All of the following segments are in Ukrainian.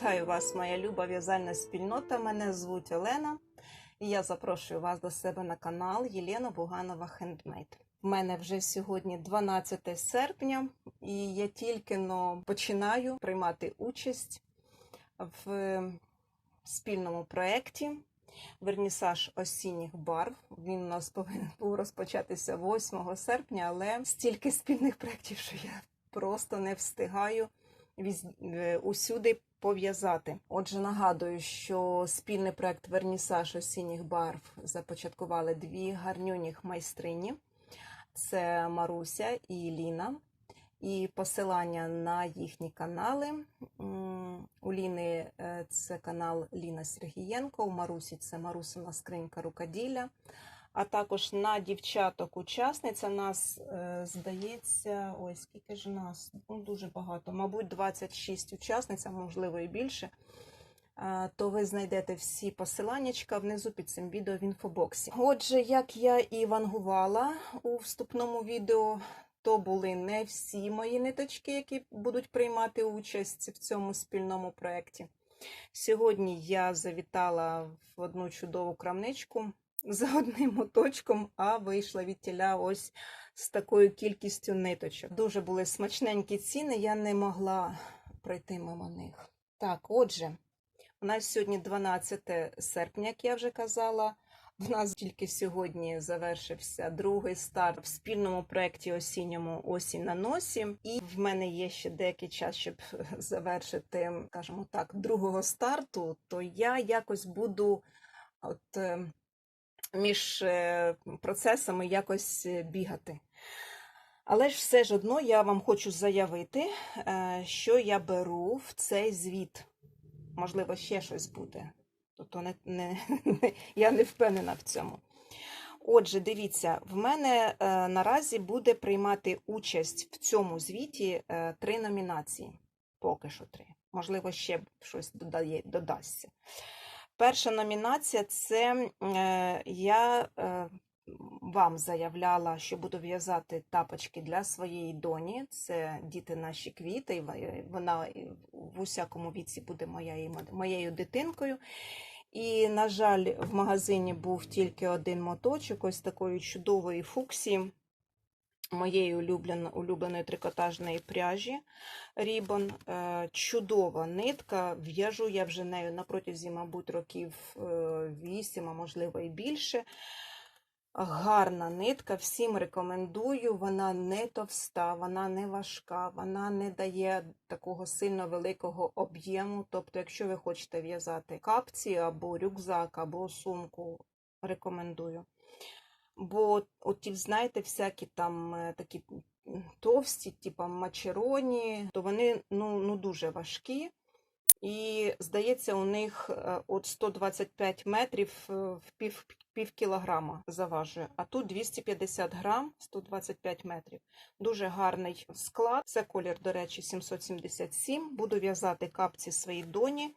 Вітаю вас, моя люба в'язальна спільнота. Мене звуть Олена, і я запрошую вас до себе на канал Єлена Буганова Хендмейд. У мене вже сьогодні 12 серпня, і я тільки но починаю приймати участь в спільному проєкті Вернісаж осінніх барв. Він у нас повинен був розпочатися 8 серпня, але стільки спільних проєктів, що я просто не встигаю е, усюди пов'язати. Отже, нагадую, що спільний проект Вернісаж осінніх барв започаткували дві гарнюніх майстрині: це Маруся і Ліна. І посилання на їхні канали. У Ліни е, це канал Ліна Сергієнко, у Марусі це Марусина скринька рукоділля. А також на дівчаток-учасниця нас е, здається, ой, скільки ж нас? Ну, дуже багато, мабуть, 26 учасниць, а можливо і більше. Е, То ви знайдете всі посиланнячка внизу під цим відео в інфобоксі. Отже, як я і вангувала у вступному відео, то були не всі мої ниточки, які будуть приймати участь в цьому спільному проєкті. Сьогодні я завітала в одну чудову крамничку за одним моточком, а вийшла від тіля ось з такою кількістю ниточок. Дуже були смачненькі ціни, я не могла пройти мимо них. Так, отже, у нас сьогодні 12 серпня, як я вже казала. В нас тільки сьогодні завершився другий старт в спільному проєкті осінньому осінь на носі. І в мене є ще деякий час, щоб завершити, скажімо так, другого старту, то я якось буду от, е, між е, процесами якось е, бігати. Але ж все ж одно я вам хочу заявити, е, що я беру в цей звіт. Можливо, ще щось буде. Тобто не, не, я не впевнена в цьому. Отже, дивіться, в мене наразі буде приймати участь в цьому звіті три номінації. Поки що три. Можливо, ще щось додає, додасться. Перша номінація це е, я е, вам заявляла, що буду в'язати тапочки для своєї доні. Це діти наші квіти, вона в усякому віці буде моєю, дитинкою. І, на жаль, в магазині був тільки один моточок, ось такої чудової фуксії, моєї улюблен- улюбленої трикотажної пряжі Рібон. Е, Чудова нитка. В'яжу я вже нею на протязі, мабуть, років 8, а можливо і більше. Гарна нитка, всім рекомендую. Вона не товста, вона не важка, вона не дає такого сильно великого об'єму. Тобто, якщо ви хочете в'язати капці або рюкзак, або сумку, рекомендую. Бо, от ті, знаєте, всякі там е, такі товсті, типу мачероні, то вони ну, ну дуже важкі. І здається, у них е, от 125 метрів е, в пів, пів кілограма заважує, а тут 250 грам, 125 метрів. Дуже гарний склад. Це колір, до речі, 777. Буду в'язати капці своїй доні.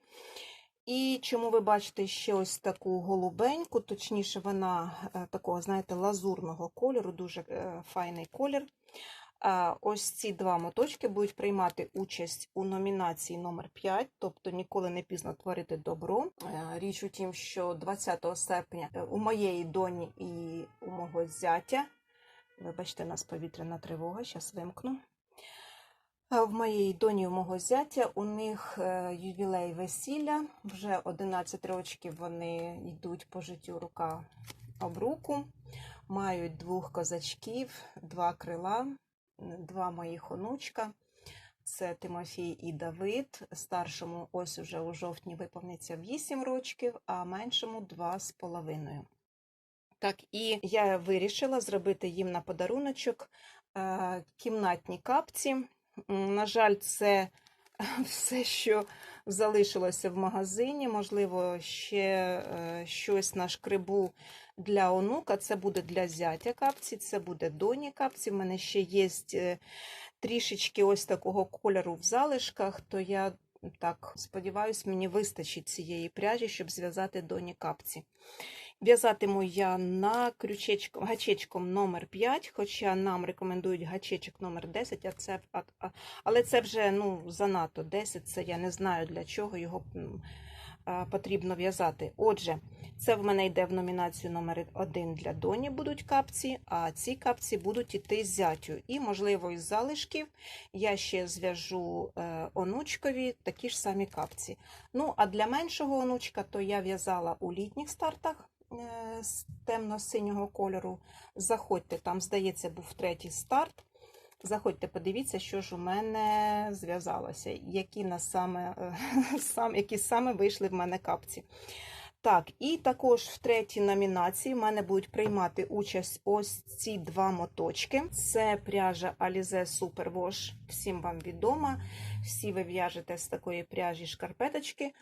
І чому ви бачите ще ось таку голубеньку, точніше, вона е, такого, знаєте, лазурного кольору, дуже е, файний колір. Ось ці два моточки будуть приймати участь у номінації номер 5 тобто ніколи не пізно творити добро. Е, Річ у тім, що 20 серпня у моєї доні і у мого зятя, вибачте, у нас повітряна тривога, зараз вимкну. А В моєї доні у мого зятя у них е, ювілей весілля. Вже 11 років вони йдуть по життю рука об руку. Мають двох козачків, два крила, два моїх онучка. Це Тимофій і Давид. Старшому ось уже у жовтні виповниться 8 років, а меншому 2 з половиною. Так, і я вирішила зробити їм на подаруночок е, кімнатні капці. На жаль, це все, що залишилося в магазині. Можливо, ще е, щось на шкребу для онука. Це буде для зятя капці, це буде доні капці. В мене ще є е, трішечки ось такого кольору в залишках, то я так сподіваюся, мені вистачить цієї пряжі, щоб зв'язати доні капці. В'язатиму я на крючечком, гачечком номер 5, хоча нам рекомендують гачечок номер 10, а це, а- а- але це вже ну, занадто 10, це я не знаю для чого його а, потрібно в'язати. Отже, це в мене йде в номінацію номер 1 для доні будуть капці, а ці капці будуть іти зятю. І, можливо, із залишків я ще зв'яжу е, онучкові такі ж самі капці. Ну, а для меншого онучка, то я в'язала у літніх стартах з темно-синього кольору. Заходьте, там, здається, був третій старт. Заходьте, подивіться, що ж у мене зв'язалося, які, саме, е, сам, які саме вийшли в мене капці. Так, і також в третій номінації в мене будуть приймати участь ось ці два моточки. Це пряжа Alize Super Wash, всім вам відома. Всі ви в'яжете з такої пряжі шкарпеточки.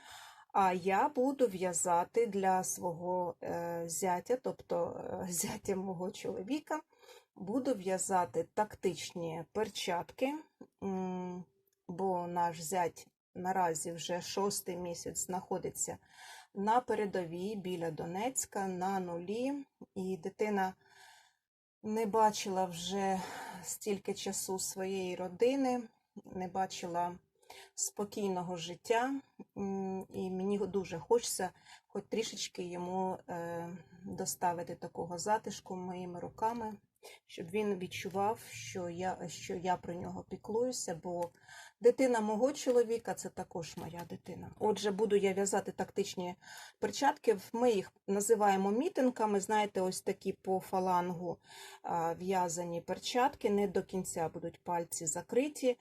А я буду в'язати для свого е, зятя, тобто е, зятя мого чоловіка, буду в'язати тактичні перчатки, бо наш зять наразі вже шостий місяць знаходиться на передовій біля Донецька на нулі, і дитина не бачила вже стільки часу своєї родини, не бачила спокійного життя, і мені дуже хочеться хоч трішечки йому е, доставити такого затишку моїми руками, щоб він відчував, що я, що я про нього піклуюся, бо дитина мого чоловіка це також моя дитина. Отже, буду я в'язати тактичні перчатки. Ми їх називаємо мітинками. Знаєте, ось такі по фалангу в'язані перчатки, не до кінця будуть пальці закриті.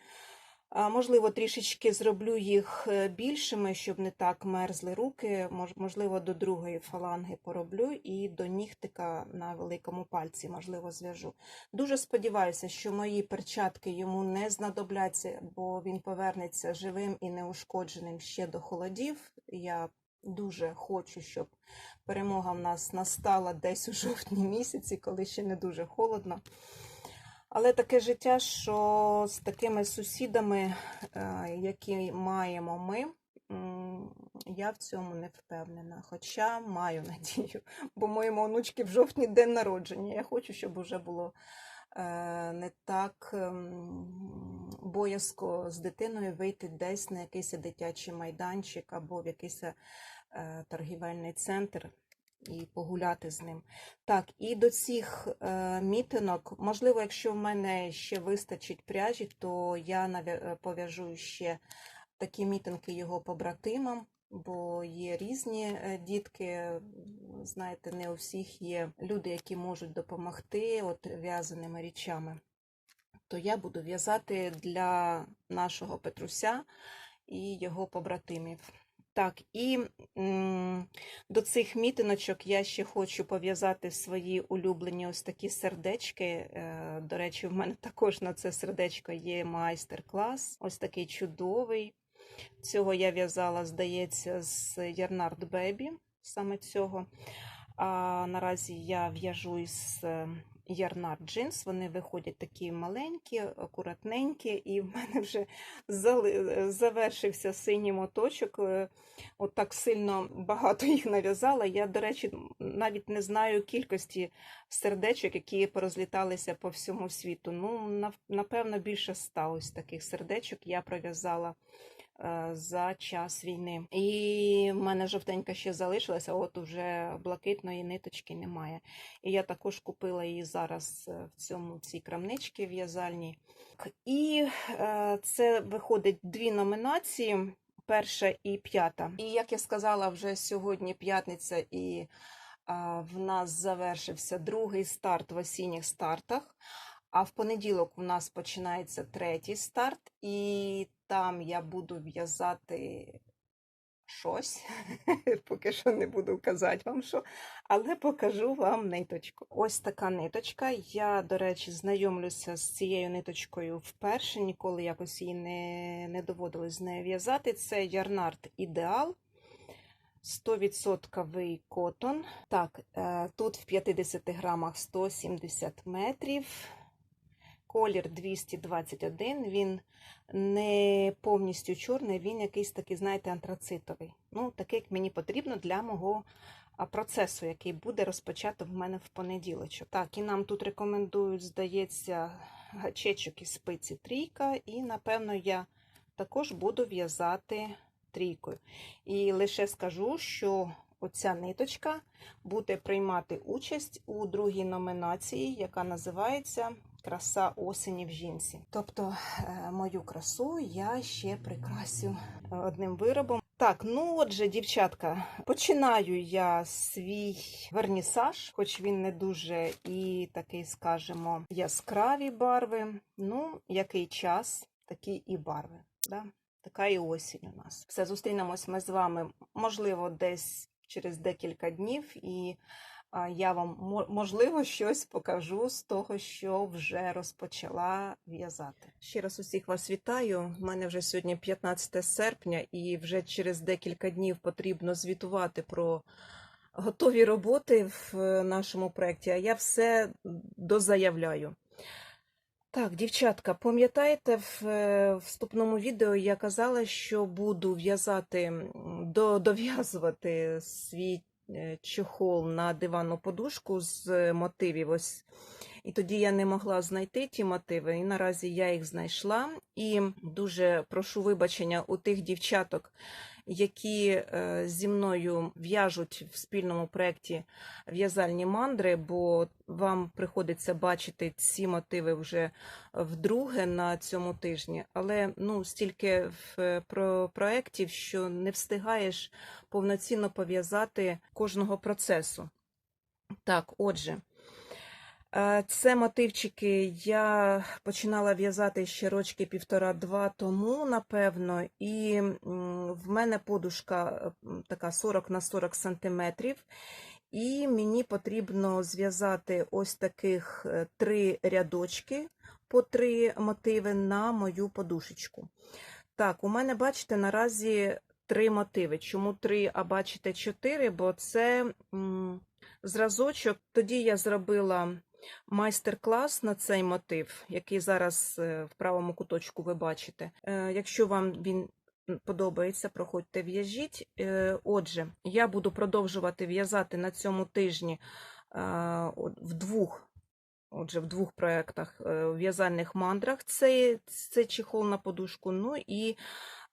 Можливо, трішечки зроблю їх е, більшими, щоб не так мерзли руки. Можливо, до другої фаланги пороблю і до нігтика на великому пальці, можливо, зв'яжу. Дуже сподіваюся, що мої перчатки йому не знадобляться, бо він повернеться живим і неушкодженим ще до холодів. Я дуже хочу, щоб перемога в нас настала десь у жовтні місяці, коли ще не дуже холодно. Але таке життя, що з такими сусідами, е, які маємо ми, я в цьому не впевнена. Хоча маю надію, бо моєму онучки в жовтні день народження. Я хочу, щоб уже було е, не так ем, боязко з дитиною вийти десь на якийсь дитячий майданчик або в якийсь е, торгівельний центр і погуляти з ним. Так, і до цих е, мітинок, можливо, якщо в мене ще вистачить пряжі, то я пов'яжу ще такі мітинки його побратимам, бо є різні е, дітки. Знаєте, не у всіх є люди, які можуть допомогти от в'язаними річами. То я буду в'язати для нашого Петруся і його побратимів. Так, і до цих мітиночок я ще хочу пов'язати свої улюблені ось такі сердечки. Е, До речі, в мене також на це сердечко є майстер-клас. Ось такий чудовий. Цього я в'язала, здається, з Yarnard Baby, саме цього. А наразі я в'яжу із Yarnard Jeans. Вони виходять такі маленькі, акуратненькі, і в мене вже завершився синій моточок. Е, От так сильно багато їх нав'язала. Я, до речі, навіть не знаю кількості сердечок, які порозліталися по всьому світу. Ну, напевно, більше ста ось таких сердечок я пров'язала за час війни. І в мене жовтенька ще залишилася, от уже блакитної ниточки немає. І я також купила її зараз е, в цьому цій крамничці в'язальній. І е, це виходить дві номінації перша і п'ята. І як я сказала, вже сьогодні п'ятниця, і в нас завершився другий старт в осінніх стартах. А в понеділок у нас починається третій старт, і там я буду в'язати щось. Поки що не буду казати вам що, але покажу вам ниточку. Ось така ниточка. Я, до речі, знайомлюся з цією ниточкою вперше, ніколи якось її не, не доводилось з нею в'язати. Це Ярнард Ідеал. 100% котон. Так, е, тут в 50 грамах 170 метрів. Колір 221. Він не повністю чорний, він якийсь такий, знаєте, антрацитовий. Ну, такий, як мені потрібно для мого процесу, який буде розпочато в мене в понеділочок. Так, і нам тут рекомендують, здається, гачечок і спиці трійка, і напевно я також буду в'язати трійкою. І лише скажу, що оця ниточка буде приймати участь у другій номінації, яка називається Краса осені в жінці. Тобто е, мою красу я ще прикрасю одним виробом. Так, ну отже, дівчатка, починаю я свій вернісаж, хоч він не дуже і такий, скажімо, яскраві барви. Ну, який час, такі і барви. Да? Така і осінь у нас. Все, зустрінемось ми з вами, можливо, десь через декілька днів, і я вам мо- можливо щось покажу з того, що вже розпочала в'язати. Ще раз усіх вас вітаю. У мене вже сьогодні 15 серпня, і вже через декілька днів потрібно звітувати про готові роботи в е, нашому проєкті, а я все дозаявляю. Так, дівчатка, пам'ятаєте, в е, вступному відео я казала, що буду в'язати, дов'язувати свій е, чохол на диванну подушку з е, мотивів. Ось. І тоді я не могла знайти ті мотиви, і наразі я їх знайшла. І дуже прошу вибачення у тих дівчаток, які е, зі мною в'яжуть в спільному проєкті в'язальні мандри, бо вам приходиться бачити ці мотиви вже вдруге на цьому тижні. Але ну, стільки в е, про проєктів, що не встигаєш повноцінно пов'язати кожного процесу. Так, отже. Е, Це мотивчики я починала в'язати ще рочки півтора-два тому, напевно, і в мене подушка е, така 40 на 40 сантиметрів, і мені потрібно зв'язати ось таких е, три рядочки по три мотиви на мою подушечку. Так, у мене, бачите, наразі три мотиви. Чому три, а бачите, чотири? Бо це зразочок. Тоді я зробила майстер-клас на цей мотив, який зараз е, в правому куточку ви бачите. Е, Якщо вам він подобається, проходьте в'яжіть. Е, Отже, я буду продовжувати в'язати на цьому тижні в двох. Отже, в двох проєктах в'язальних мандрах це, це чехол на подушку, ну і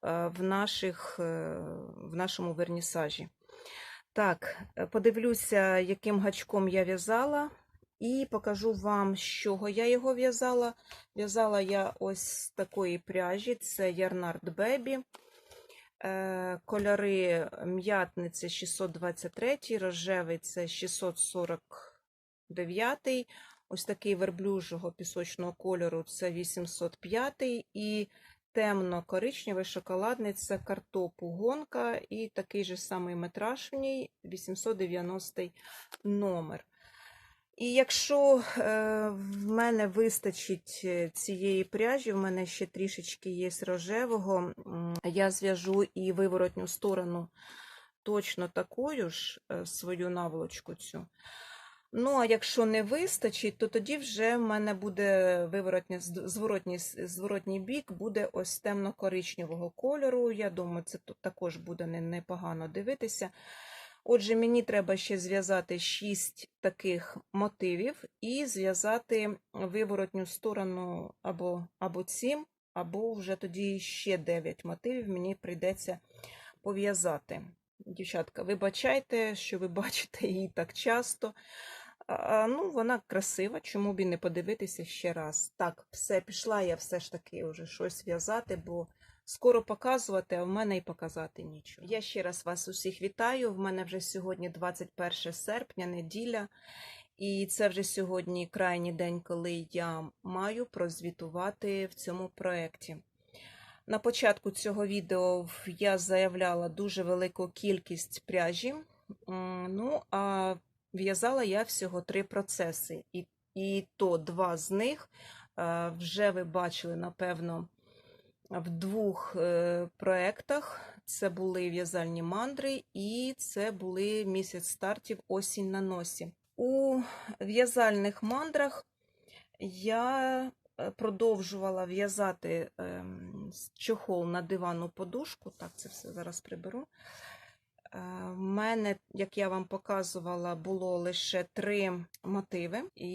в, наших, в нашому вернісажі. Так, подивлюся, яким гачком я в'язала, і покажу вам, з чого я його в'язала. В'язала я ось з такої пряжі, це Yarnard Baby. Е, Кольори м'ятний це 623, рожевий це 649, ось такий верблюжого пісочного кольору це 805 і темно-коричневий шоколадний це картопу гонка і такий же самий метраж в ній 890 номер. І якщо е, в мене вистачить е, цієї пряжі, в мене ще трішечки є рожевого, я зв'яжу і виворотню сторону точно такою ж е, свою наволочку цю. Ну, а якщо не вистачить, то тоді вже в мене буде виворотня, зворотній, зворотній бік буде ось темно-коричневого кольору. Я думаю, це також буде непогано дивитися. Отже, мені треба ще зв'язати 6 таких мотивів і зв'язати виворотню сторону або, або 7, або вже тоді ще 9 мотивів мені прийдеться пов'язати. Дівчатка, вибачайте, що ви бачите її так часто. А, ну, вона красива, чому б і не подивитися ще раз. Так, все, пішла я все ж таки вже щось в'язати, бо скоро показувати, а в мене і показати нічого. Я ще раз вас усіх вітаю. В мене вже сьогодні 21 серпня, неділя, і це вже сьогодні крайній день, коли я маю прозвітувати в цьому проєкті. На початку цього відео я заявляла дуже велику кількість пряжі. Ну, а в'язала я всього три процеси, і, і то два з них е, вже ви бачили, напевно, в двох проектах проєктах. Це були в'язальні мандри, і це були місяць стартів осінь на носі. У в'язальних мандрах я е, продовжувала в'язати ем, чохол на диванну подушку. Так, це все зараз приберу. Е, В мене, як я вам показувала, було лише три мотиви, і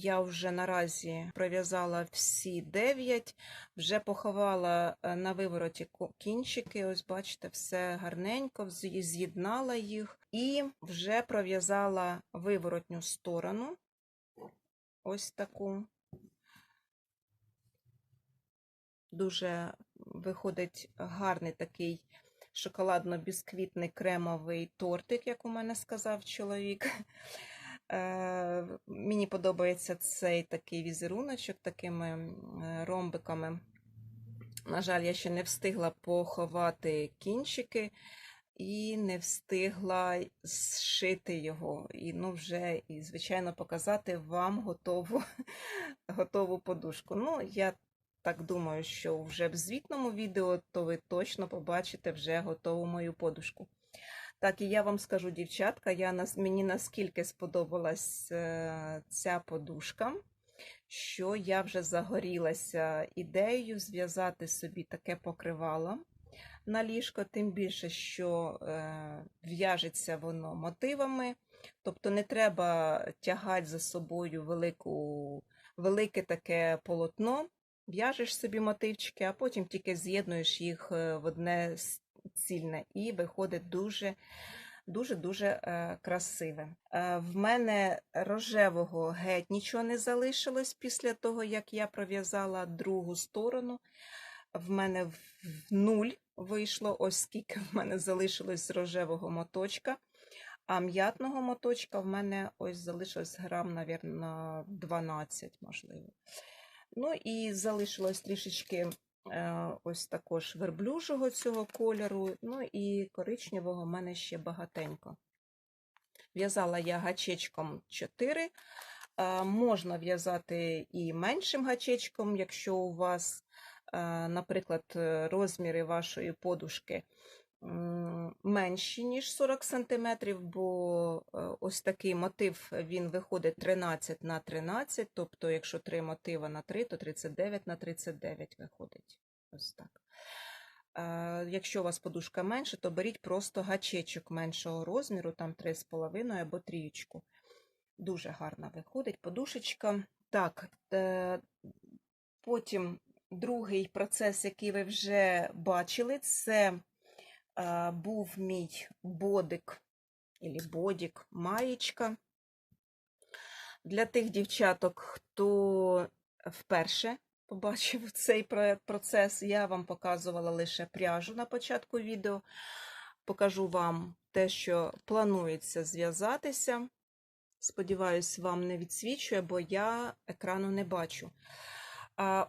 я вже наразі пров'язала всі дев'ять, вже поховала е, на вивороті кінчики. Ось бачите, все гарненько, з'єднала їх і вже пров'язала виворотню сторону. Ось таку. Дуже виходить гарний такий шоколадно-бісквітний кремовий тортик, як у мене сказав чоловік. Е, Мені подобається цей такий візеруночок такими ромбиками. На жаль, я ще не встигла поховати кінчики і не встигла зшити його. І ну, вже, і, звичайно, показати вам готову, готову подушку. Ну, я так думаю, що вже в звітному відео, то ви точно побачите вже готову мою подушку. Так, і я вам скажу, дівчатка, я, мені наскільки сподобалась е, ця подушка, що я вже загорілася ідеєю зв'язати собі таке покривало на ліжко, тим більше, що е, в'яжеться воно мотивами, тобто не треба тягати за собою велику, велике таке полотно, в'яжеш собі мотивчики, а потім тільки з'єднуєш їх е, в одне цільне, і виходить дуже. Дуже-дуже е, красиве. Е, в мене рожевого геть нічого не залишилось після того, як я пров'язала другу сторону. В мене в нуль вийшло, ось скільки в мене залишилось рожевого моточка. А м'ятного моточка в мене ось залишилось грам, мабуть, 12, можливо. Ну і залишилось трішечки е, ось також верблюжого цього кольору. Ну і коричневого в мене ще багатенько. В'язала я гачечком 4. Е, Можна в'язати і меншим гачечком, якщо у вас, е, наприклад, розміри вашої подушки менші, ніж 40 см, бо е, ось такий мотив він виходить 13 на 13, тобто, якщо три мотива на 3, то 39 на 39 виходить. Ось так. Е, Якщо у вас подушка менше, то беріть просто гачечок меншого розміру, там 3,5 або трієчку. Дуже гарна виходить подушечка. Так, е, потім другий процес, який ви вже бачили, це е, був мій бодик, або бодік, маєчка. Для тих дівчаток, хто вперше побачив цей процес, я вам показувала лише пряжу на початку відео. Покажу вам те, що планується зв'язатися. Сподіваюсь, вам не відсвічує, бо я екрану не бачу.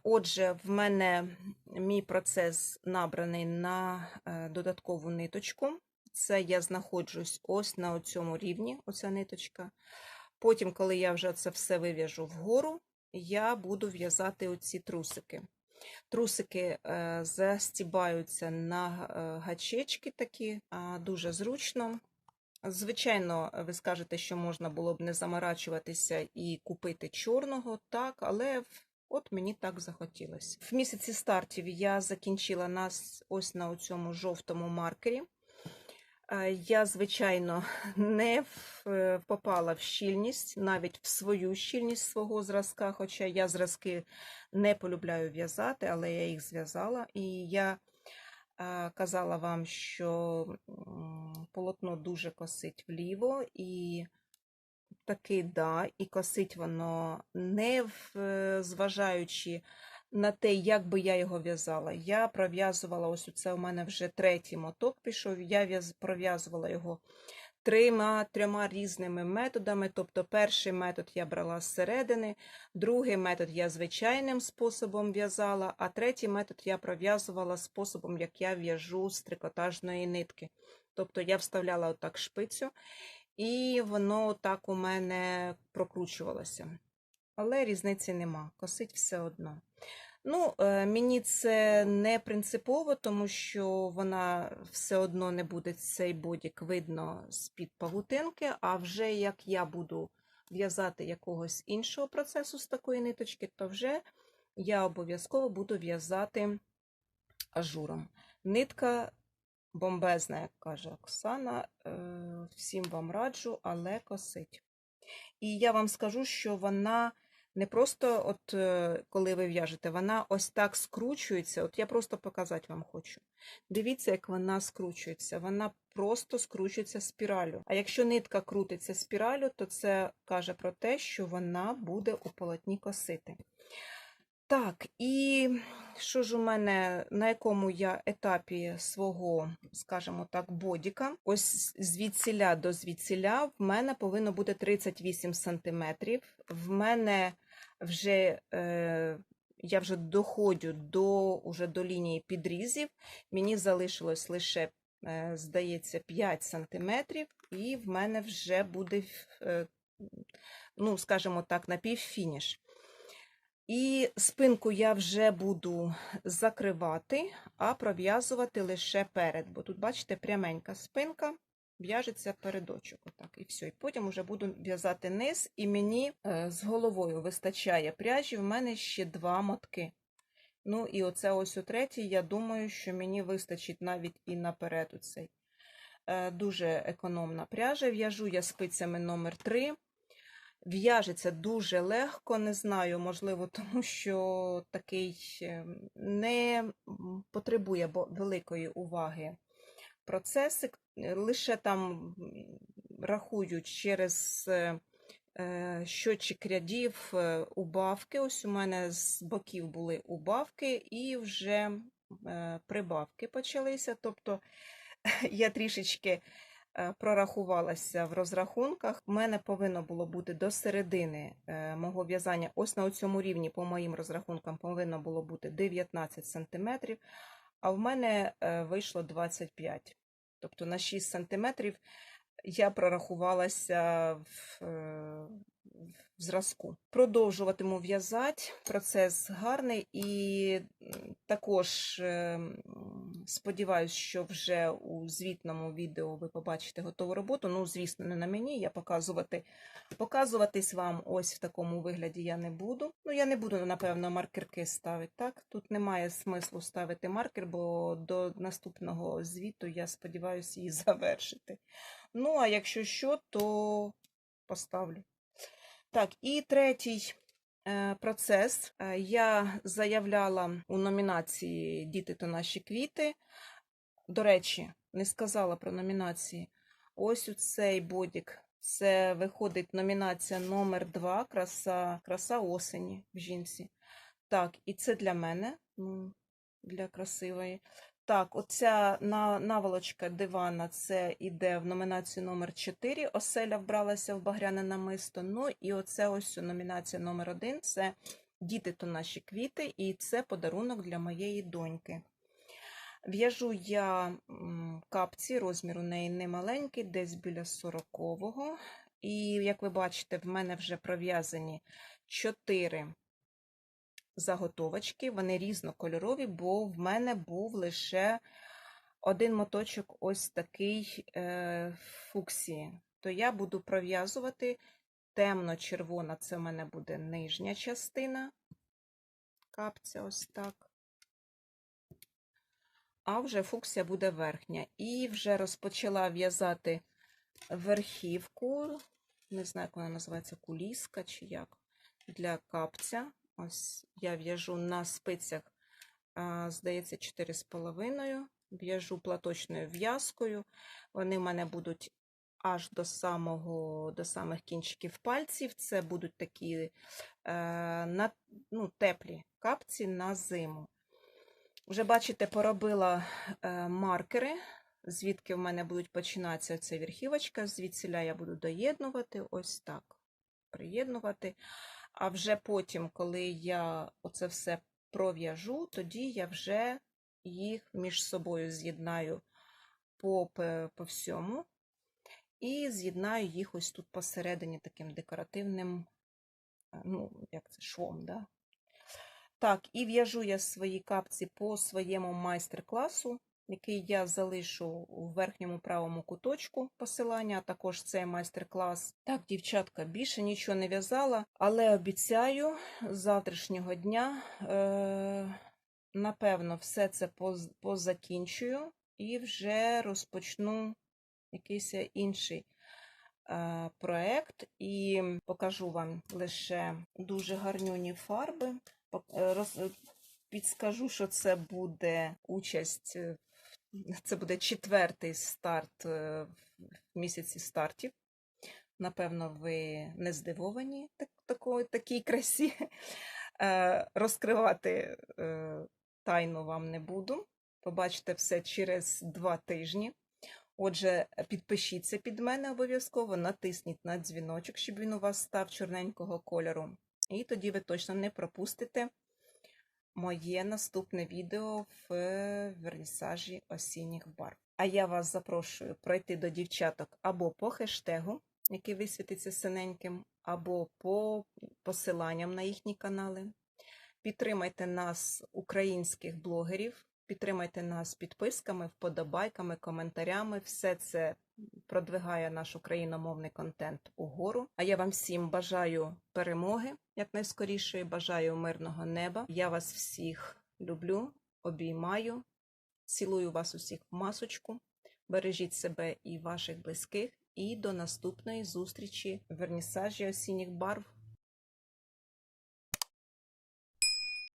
Отже, в мене мій процес набраний на е, додаткову ниточку. Це я знаходжусь ось на цьому рівні, оця ниточка. Потім, коли я вже це все вив'яжу вгору, я буду в'язати оці трусики. Трусики е, застібаються на е, гачечки такі, дуже зручно. Звичайно, ви скажете, що можна було б не заморачуватися і купити чорного, так, але от мені так захотілося. В місяці стартів я закінчила нас ось на цьому жовтому маркері. Е, Я, звичайно, не е, попала в щільність, навіть в свою щільність свого зразка, хоча я зразки не полюбляю в'язати, але я їх зв'язала. І я е, казала вам, що полотно дуже косить вліво, і таки да, і косить воно не в- е, зважаючи на те, як би я його в'язала. Я пров'язувала, ось це у мене вже третій моток пішов, я в'яз- пров'язувала його трьома, трьома різними методами. Тобто, перший метод я брала зсередини, другий метод я звичайним способом в'язала, а третій метод я пров'язувала способом, як я в'яжу з трикотажної нитки. Тобто я вставляла отак шпицю, і воно так у мене прокручувалося. Але різниці нема, косить все одно. Ну, е, мені це не принципово, тому що вона все одно не буде цей бодік видно з-під павутинки, а вже як я буду в'язати якогось іншого процесу з такої ниточки, то вже я обов'язково буду в'язати ажуром. Нитка бомбезна, як каже Оксана. Е, Всім вам раджу, але косить. І я вам скажу, що вона не просто, от е, коли ви в'яжете, вона ось так скручується. От я просто показати вам хочу. Дивіться, як вона скручується. Вона просто скручується спіралю. А якщо нитка крутиться спіралю, то це каже про те, що вона буде у полотні косити. Так, і що ж у мене, на якому я етапі свого, скажімо так, бодіка? Ось звідсіля до звідсіля в мене повинно бути 38 сантиметрів. В мене вже е, я вже доходжу до, уже до лінії підрізів. Мені залишилось лише, е, здається, 5 сантиметрів, і в мене вже буде, е, ну, скажімо так, напівфініш. І спинку я вже буду закривати, а пров'язувати лише перед. Бо тут, бачите, пряменька спинка, в'яжеться передочок. Отак, і все. І потім вже буду в'язати низ, і мені е, з головою вистачає пряжі, в мене ще два мотки. Ну, і оце ось у третій, я думаю, що мені вистачить навіть і наперед оцей. Е, Дуже економна пряжа. В'яжу я спицями номер 3 В'яжеться дуже легко, не знаю, можливо, тому що такий е, не потребує великої уваги процесик. Е, Лише там рахують через е, е, рядів е, убавки. Ось у мене з боків були убавки і вже прибавки почалися. Тобто я трішечки прорахувалася в розрахунках. У мене повинно було бути до середини е, мого в'язання, ось на цьому рівні, по моїм розрахункам, повинно було бути 19 см, а в мене е, вийшло 25 Тобто на 6 см я прорахувалася в, е, в зразку. Продовжуватиму в'язати. Процес гарний і також е, сподіваюся, що вже у звітному відео ви побачите готову роботу. Ну, звісно, не на мені. Я показувати, показуватись вам ось в такому вигляді я не буду. Ну, я не буду, напевно, маркерки ставити. Так, тут немає смислу ставити маркер, бо до наступного звіту я сподіваюся її завершити. Ну, а якщо що, то поставлю. Так, і третій е, процес. Е, Я заявляла у номінації Діти та наші квіти. До речі, не сказала про номінації. Ось у цей бодік. Це виходить номінація номер 2 краса, краса осені в жінці. Так, і це для мене, ну, для красивої. Так, оця на- наволочка дивана це іде в номінацію номер 4 Оселя вбралася в багряне намисто. Ну і оце ось номінація номер 1 це Діти то наші квіти, і це подарунок для моєї доньки. В'яжу я капці, розмір у неї немаленький, десь біля 40-го. І, як ви бачите, в мене вже пров'язані 4 заготовочки, вони різнокольорові, бо в мене був лише один моточок ось такий е, фуксії. То я буду пров'язувати темно-червона, це в мене буде нижня частина капця, ось так. А вже фуксія буде верхня. І вже розпочала в'язати верхівку, не знаю, як вона називається, куліска чи як, для капця. Ось я в'яжу на спицях, здається, 4,5. В'яжу платочною в'язкою. Вони в мене будуть аж до самого, до самих кінчиків пальців. Це будуть такі е, на, ну, теплі капці на зиму. Вже, бачите, поробила е, маркери, звідки в мене будуть починатися ця верхівочка, звідсіля я буду доєднувати, ось так приєднувати. А вже потім, коли я оце все пров'яжу, тоді я вже їх між собою з'єднаю по, по всьому. І з'єднаю їх ось тут посередині таким декоративним, е, ну, як це, швом, да? Так, і в'яжу я свої капці по своєму майстер-класу, який я залишу у верхньому правому куточку посилання, а також цей майстер-клас. Так, дівчатка, більше нічого не в'язала, але обіцяю, з завтрашнього дня, е, напевно, все це поз- позакінчую і вже розпочну якийсь інший е, проект і покажу вам лише дуже гарнюні фарби. Е, Підскажу, що це буде участь, е, це буде четвертий старт е, в місяці стартів. Напевно, ви не здивовані так, такої, такій красі. Е, Розкривати е, тайну вам не буду. Побачите все через два тижні. Отже, підпишіться під мене обов'язково, натисніть на дзвіночок, щоб він у вас став чорненького кольору. І тоді ви точно не пропустите моє наступне відео в е, вернісажі осінніх барв. А я вас запрошую пройти до дівчаток або по хештегу, який висвітиться синеньким, або по посиланням на їхні канали. Підтримайте нас, українських блогерів, підтримайте нас підписками, вподобайками, коментарями. Все це продвигає наш україномовний контент угору. А я вам всім бажаю перемоги якнайскорішої, бажаю мирного неба. Я вас всіх люблю, обіймаю, цілую вас усіх в масочку. Бережіть себе і ваших близьких. І до наступної зустрічі в вернісажі осінніх барв.